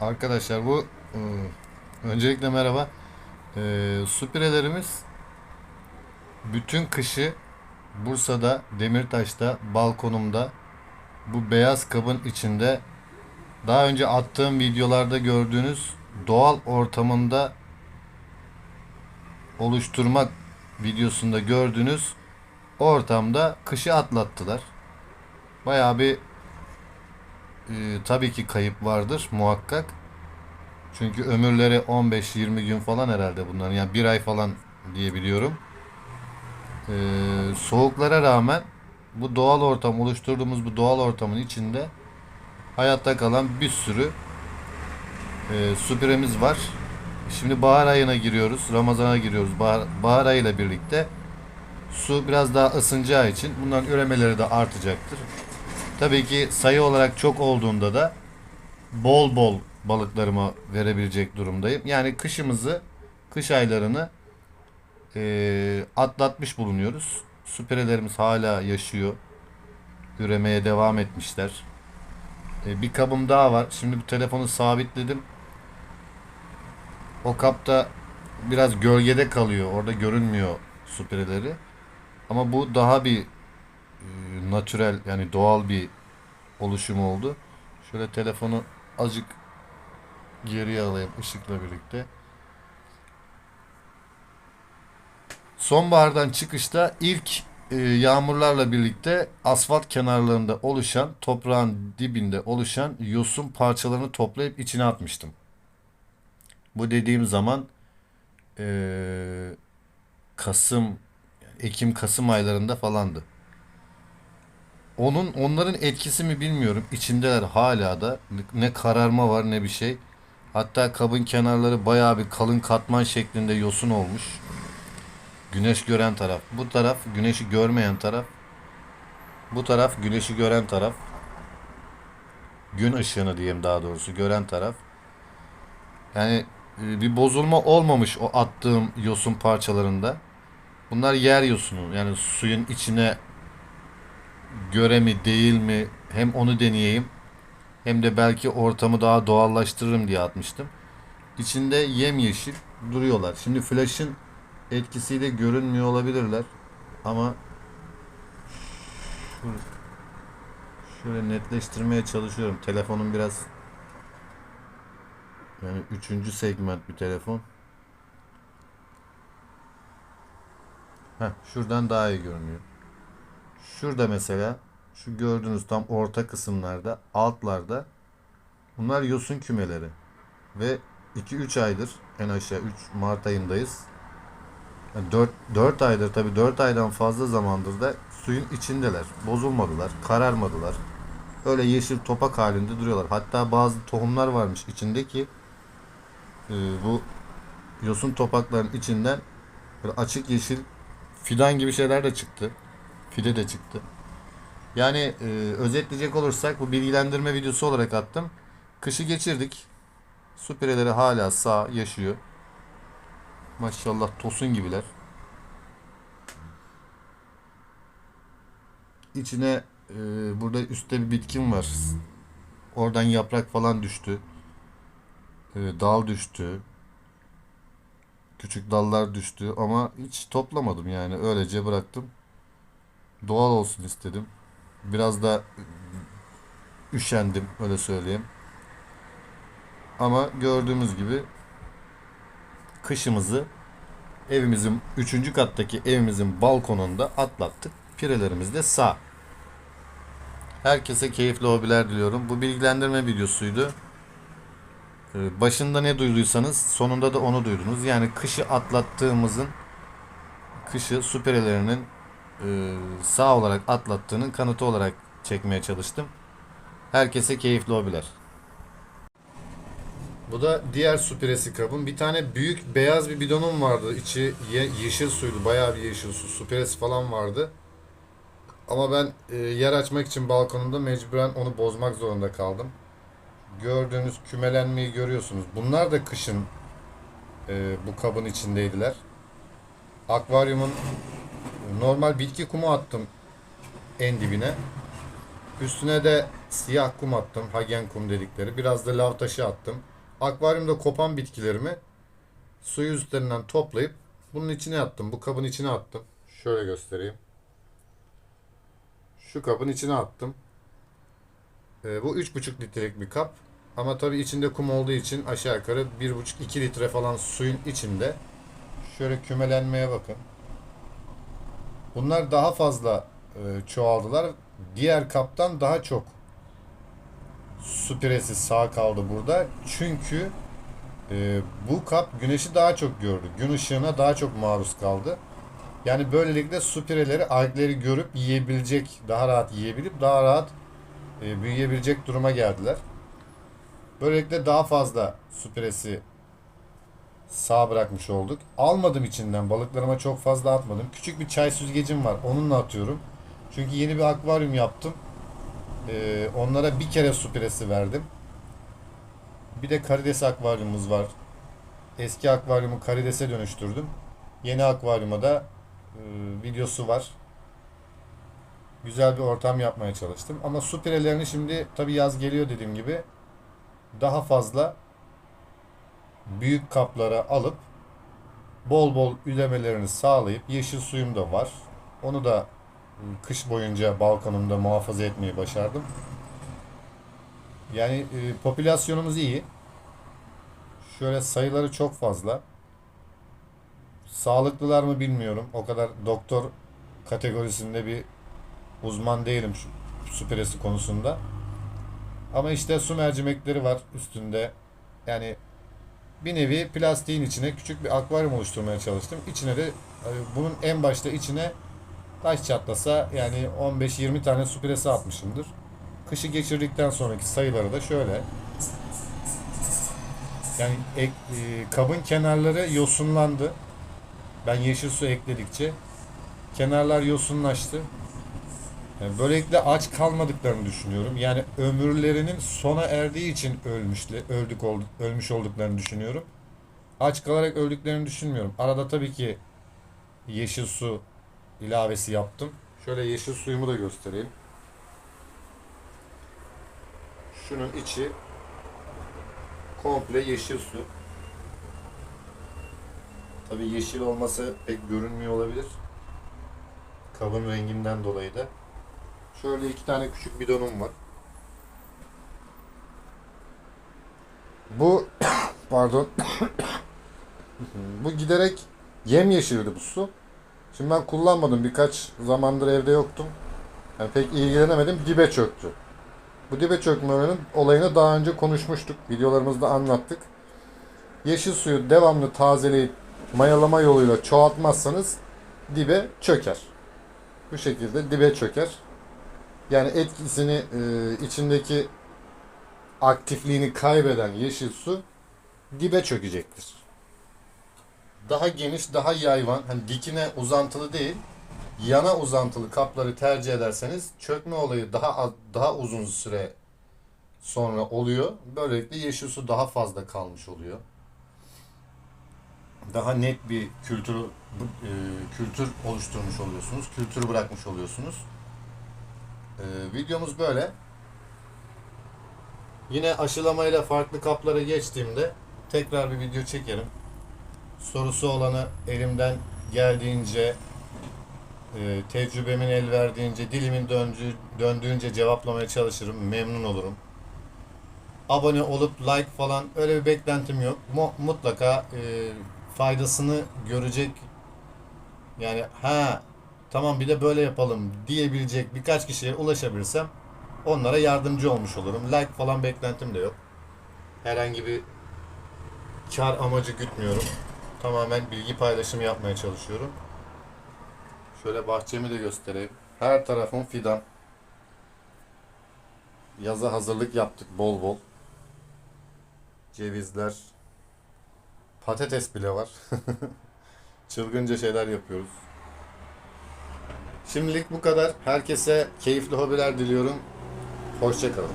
Arkadaşlar bu e, öncelikle merhaba. E, süpürelerimiz bütün kışı Bursa'da Demirtaş'ta balkonumda bu beyaz kabın içinde daha önce attığım videolarda gördüğünüz doğal ortamında oluşturmak videosunda gördüğünüz ortamda kışı atlattılar. Bayağı bir e, tabii ki kayıp vardır muhakkak. Çünkü ömürleri 15-20 gün falan herhalde bunların. Yani bir ay falan diye biliyorum. E, soğuklara rağmen bu doğal ortam oluşturduğumuz bu doğal ortamın içinde hayatta kalan bir sürü e, süpüremiz var. Şimdi bahar ayına giriyoruz. Ramazana giriyoruz. Bahar, bahar ayıyla birlikte su biraz daha ısınacağı için bunların üremeleri de artacaktır. Tabii ki sayı olarak çok olduğunda da bol bol balıklarıma verebilecek durumdayım. Yani kışımızı, kış aylarını eee, atlatmış bulunuyoruz. Süperelerimiz hala yaşıyor. Üremeye devam etmişler. E, bir kabım daha var. Şimdi bu telefonu sabitledim. O kapta biraz gölgede kalıyor. Orada görünmüyor süpereleri. Ama bu daha bir e, natürel yani doğal bir oluşum oldu. Şöyle telefonu azıcık geriye alayım ışıkla birlikte. Sonbahardan çıkışta ilk e, yağmurlarla birlikte asfalt kenarlarında oluşan, toprağın dibinde oluşan yosun parçalarını toplayıp içine atmıştım. Bu dediğim zaman e, Kasım, Ekim Kasım aylarında falandı. Onun onların etkisi mi bilmiyorum. İçindeler hala da ne kararma var ne bir şey. Hatta kabın kenarları bayağı bir kalın katman şeklinde yosun olmuş. Güneş gören taraf. Bu taraf güneşi görmeyen taraf. Bu taraf güneşi gören taraf. Gün ışığını diyeyim daha doğrusu gören taraf. Yani e, bir bozulma olmamış o attığım yosun parçalarında. Bunlar yer yosunu. Yani suyun içine göre mi değil mi hem onu deneyeyim hem de belki ortamı daha doğallaştırırım diye atmıştım. İçinde yemyeşil duruyorlar. Şimdi flash'ın etkisiyle görünmüyor olabilirler ama şöyle, netleştirmeye çalışıyorum. Telefonum biraz yani üçüncü segment bir telefon. Heh, şuradan daha iyi görünüyor. Şurada mesela şu gördüğünüz tam orta kısımlarda altlarda bunlar yosun kümeleri ve 2-3 aydır en aşağı 3 Mart ayındayız. Yani 4, 4 aydır tabi 4 aydan fazla zamandır da suyun içindeler. Bozulmadılar, kararmadılar. Öyle yeşil topak halinde duruyorlar. Hatta bazı tohumlar varmış içindeki e, bu yosun topakların içinden böyle açık yeşil fidan gibi şeyler de çıktı. Fide de çıktı. Yani e, özetleyecek olursak bu bilgilendirme videosu olarak attım. Kışı geçirdik. Süpereleri hala sağ yaşıyor. Maşallah tosun gibiler. İçine e, burada üstte bir bitkim var. Oradan yaprak falan düştü. E, dal düştü. Küçük dallar düştü ama hiç toplamadım yani öylece bıraktım. Doğal olsun istedim. Biraz da üşendim öyle söyleyeyim. Ama gördüğümüz gibi kışımızı evimizin 3. kattaki evimizin balkonunda atlattık. Pirelerimiz de sağ. Herkese keyifli hobiler diliyorum. Bu bilgilendirme videosuydu. Ee, Başında ne duyduysanız sonunda da onu duydunuz. Yani kışı atlattığımızın kışı süperelerinin e, sağ olarak atlattığının kanıtı olarak çekmeye çalıştım. Herkese keyifli hobiler. Bu da diğer süpüresi kabın. Bir tane büyük beyaz bir bidonum vardı. İçi ye- yeşil suydu. Bayağı bir yeşil su. Süpüresi falan vardı. Ama ben e, yer açmak için balkonumda mecburen onu bozmak zorunda kaldım. Gördüğünüz kümelenmeyi görüyorsunuz. Bunlar da kışın e, bu kabın içindeydiler. Akvaryumun normal bitki kumu attım en dibine. Üstüne de siyah kum attım. Hagen kum dedikleri. Biraz da lav taşı attım. Akvaryumda kopan bitkilerimi suyu üzerinden toplayıp bunun içine attım. Bu kabın içine attım. Şöyle göstereyim. Şu kabın içine attım. Ee, bu 3,5 litrelik bir kap. Ama tabii içinde kum olduğu için aşağı yukarı 1,5-2 litre falan suyun içinde. Şöyle kümelenmeye bakın. Bunlar daha fazla e, çoğaldılar. Diğer kaptan daha çok su piresi sağ kaldı burada. Çünkü e, bu kap güneşi daha çok gördü. Gün ışığına daha çok maruz kaldı. Yani böylelikle su pireleri algleri görüp yiyebilecek, daha rahat yiyebilip daha rahat e, büyüyebilecek duruma geldiler. Böylelikle daha fazla su piresi sağ bırakmış olduk. Almadım içinden. Balıklarıma çok fazla atmadım. Küçük bir çay süzgecim var. Onunla atıyorum. Çünkü yeni bir akvaryum yaptım. Ee, onlara bir kere su piresi verdim. Bir de karides akvaryumumuz var. Eski akvaryumu karidese dönüştürdüm. Yeni akvaryuma da e, videosu var. Güzel bir ortam yapmaya çalıştım. Ama su pirelerini şimdi tabi yaz geliyor dediğim gibi daha fazla büyük kaplara alıp bol bol ülemelerini sağlayıp yeşil suyum da var. Onu da kış boyunca balkonumda muhafaza etmeyi başardım. Yani e, popülasyonumuz iyi. Şöyle sayıları çok fazla. Sağlıklılar mı bilmiyorum. O kadar doktor kategorisinde bir uzman değilim şu su piresi konusunda. Ama işte su mercimekleri var üstünde. Yani bir nevi plastiğin içine küçük bir akvaryum oluşturmaya çalıştım. İçine de e, bunun en başta içine taş çatlasa yani 15-20 tane su piresi atmışımdır. Kışı geçirdikten sonraki sayıları da şöyle. Yani ek, e, kabın kenarları yosunlandı. Ben yeşil su ekledikçe kenarlar yosunlaştı. Böylelikle aç kalmadıklarını düşünüyorum. Yani ömürlerinin sona erdiği için ölmüşler, öldük olduk, ölmüş olduklarını düşünüyorum. Aç kalarak öldüklerini düşünmüyorum. Arada tabii ki yeşil su ilavesi yaptım. Şöyle yeşil suyumu da göstereyim. Şunun içi komple yeşil su. Tabii yeşil olması pek görünmüyor olabilir. Kabın renginden dolayı da. Şöyle iki tane küçük bidonum var. Bu pardon. bu giderek yemyeşildi bu su. Şimdi ben kullanmadım. Birkaç zamandır evde yoktum. Yani pek ilgilenemedim. Dibe çöktü. Bu dibe çökmenin olayını daha önce konuşmuştuk. Videolarımızda anlattık. Yeşil suyu devamlı tazeleyip mayalama yoluyla çoğaltmazsanız dibe çöker. Bu şekilde dibe çöker. Yani etkisini e, içindeki aktifliğini kaybeden yeşil su dibe çökecektir. Daha geniş, daha yayvan, hani dikine uzantılı değil, yana uzantılı kapları tercih ederseniz çökme olayı daha daha uzun süre sonra oluyor. Böylelikle yeşil su daha fazla kalmış oluyor. Daha net bir kültür e, kültür oluşturmuş oluyorsunuz. Kültürü bırakmış oluyorsunuz. Ee, videomuz böyle. Yine aşılamayla farklı kaplara geçtiğimde tekrar bir video çekerim. Sorusu olanı elimden geldiğince e, tecrübemin el verdiğince dilimin döndüğü, döndüğünce cevaplamaya çalışırım. Memnun olurum. Abone olup like falan öyle bir beklentim yok. Mu- mutlaka e, faydasını görecek yani ha tamam bir de böyle yapalım diyebilecek birkaç kişiye ulaşabilirsem onlara yardımcı olmuş olurum. Like falan beklentim de yok. Herhangi bir kar amacı gütmüyorum. Tamamen bilgi paylaşımı yapmaya çalışıyorum. Şöyle bahçemi de göstereyim. Her tarafım fidan. Yaza hazırlık yaptık bol bol. Cevizler. Patates bile var. Çılgınca şeyler yapıyoruz. Şimdilik bu kadar. Herkese keyifli hobiler diliyorum. Hoşçakalın.